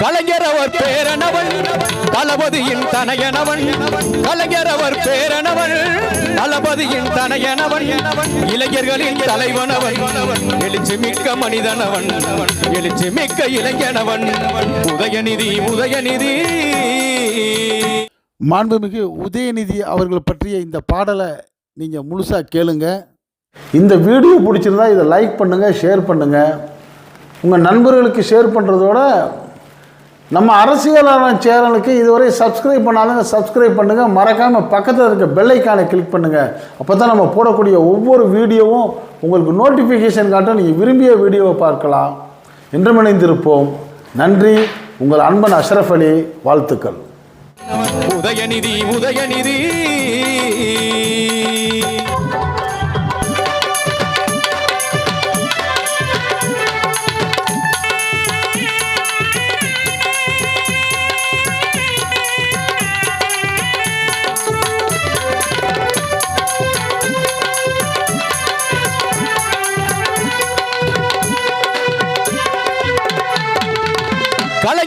கலைஞர் அவர் பேரனவன் தளபதியின் தனையனவன் கலைஞர் அவர் பேரனவன் தளபதியின் தனையனவன் இளைஞர்களின் தலைவனவன் எழுச்சி மிக்க மனிதனவன் எழுச்சி மிக்க இளைஞனவன் உதயநிதி உதயநிதி. மாண்புமிகு உதயநிதி அவர்கள் பற்றிய இந்த பாடலை நீங்கள் முழுசாக கேளுங்க. இந்த வீடியோ பிடிச்சிருந்தா இதை லைக் பண்ணுங்கள் ஷேர் பண்ணுங்கள் உங்கள் நண்பர்களுக்கு ஷேர் பண்ணுறதோட நம்ம அரசியலான சேனலுக்கு இதுவரை சப்ஸ்கிரைப் பண்ணாலுங்க சப்ஸ்கிரைப் பண்ணுங்கள் மறக்காமல் பக்கத்தில் இருக்க பெல்லைக்கானை கிளிக் பண்ணுங்கள் அப்போ தான் நம்ம போடக்கூடிய ஒவ்வொரு வீடியோவும் உங்களுக்கு நோட்டிஃபிகேஷன் காட்டும் நீங்கள் விரும்பிய வீடியோவை பார்க்கலாம். என்றும் இணைந்திருப்போம் நன்றி. உங்கள் அன்பன் அஷ்ரஃப் அலி வாழ்த்துக்கள். உதயநிதி உதயநிதி.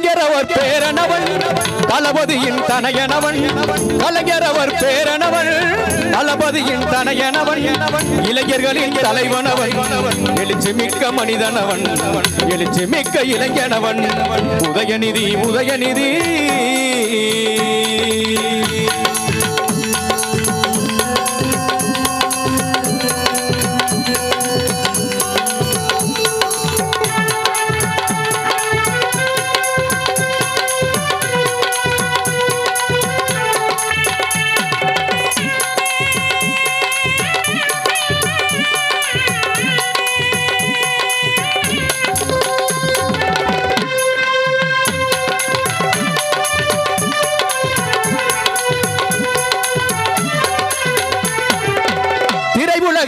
கலைஞரவர் அவர் தளபதியின் தனையனவன் கலைஞரவர் அவர் தளபதியின் தனையனவன் இளைஞர்களின் தலைவனவன் எழுச்சி மிக்க மனிதனவன் எழுச்சி மிக்க இளைஞனவன் உதயநிதி உதயநிதி.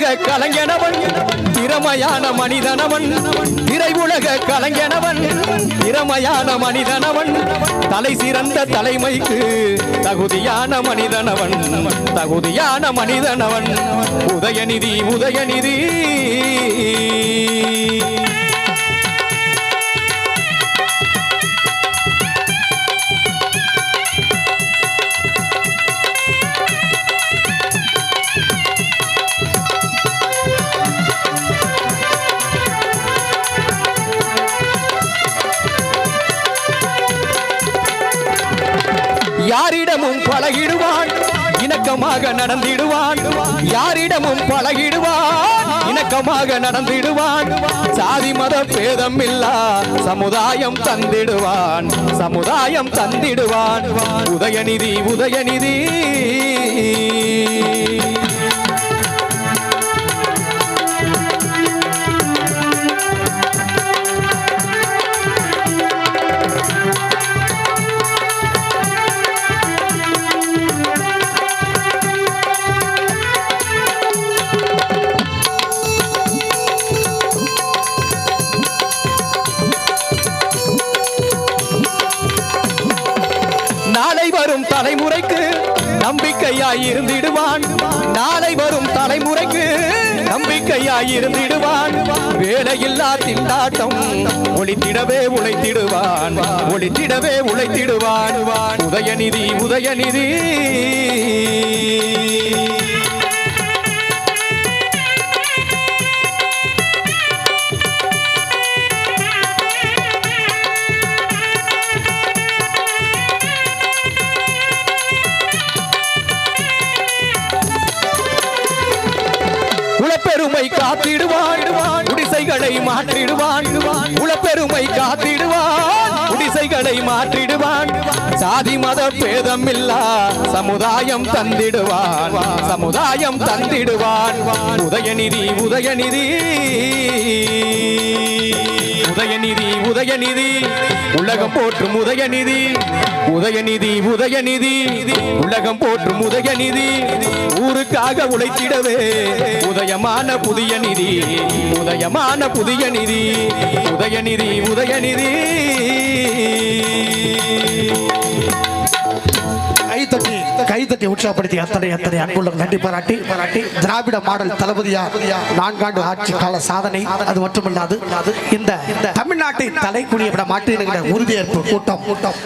திரையுலக கலைஞனவன் திறமையான மனிதனவன் திரையுலக கலைஞனவன் திறமையான மனிதனவன் தலை சிறந்த தலைமைக்கு தகுதியான மனிதனவன் தகுதியான மனிதனவன். உதயநிதி உதயநிதி. யாரிடமும் பழகிடுவான் இணக்கமாக நடந்திடுவான். யாரிடமும் பழகிடுவான் இணக்கமாக நடந்திடுவான். சாதி மத பேதம் இல்லா சமுதாயம் தந்திடுவான். சமுதாயம் தந்திடுவான். உதயநிதி உதயநிதி. தலைமுறைக்கு நம்பிக்கையாயிருந்திடுவான். நாளை வரும் தலைமுறைக்கு நம்பிக்கையாயிருந்திடுவான். வேலையில்லா திண்டாட்டம் ஒளித்திடவே உழைத்திடுவான். ஒளித்திடவே உழைத்திடுவான். உதயநிதி உதயநிதி. காத்திடுவான். குடிசைகளை மாற்றிடுவான். உளப்பெருமை காத்திடுவான். குடிசைகளை மாற்றிடுவான். சாதி மத பேதம் இல்லா சமுதாயம் தந்திடுவான். சமுதாயம் தந்திடுவான். உதயநிதி உதயநிதி. உதயநிதி உதயநிதி. உலகம் போற்றும் உதயநிதி. உதயநிதி உதயநிதி. உலகம் போற்றும் உதயநிதி. ஊருக்காக உழைத்திடவே. உதயமான புதிய நிதி. உதயமான புதிய நிதி. உதயநிதி உதயநிதி. கைதட்டி உற்சாகப்படுத்தி அத்தனை அத்தனை அன்புள்ள நன்றி பாராட்டி பாராட்டி. திராவிட மாடல் தளபதியா நான்காண்டு ஆட்சி கால சாதனை. அது மட்டுமல்லாது இந்த இந்த தமிழ்நாட்டை தலை விட மாட்டேன் உறுதியேற்பு கூட்டம் கூட்டம்.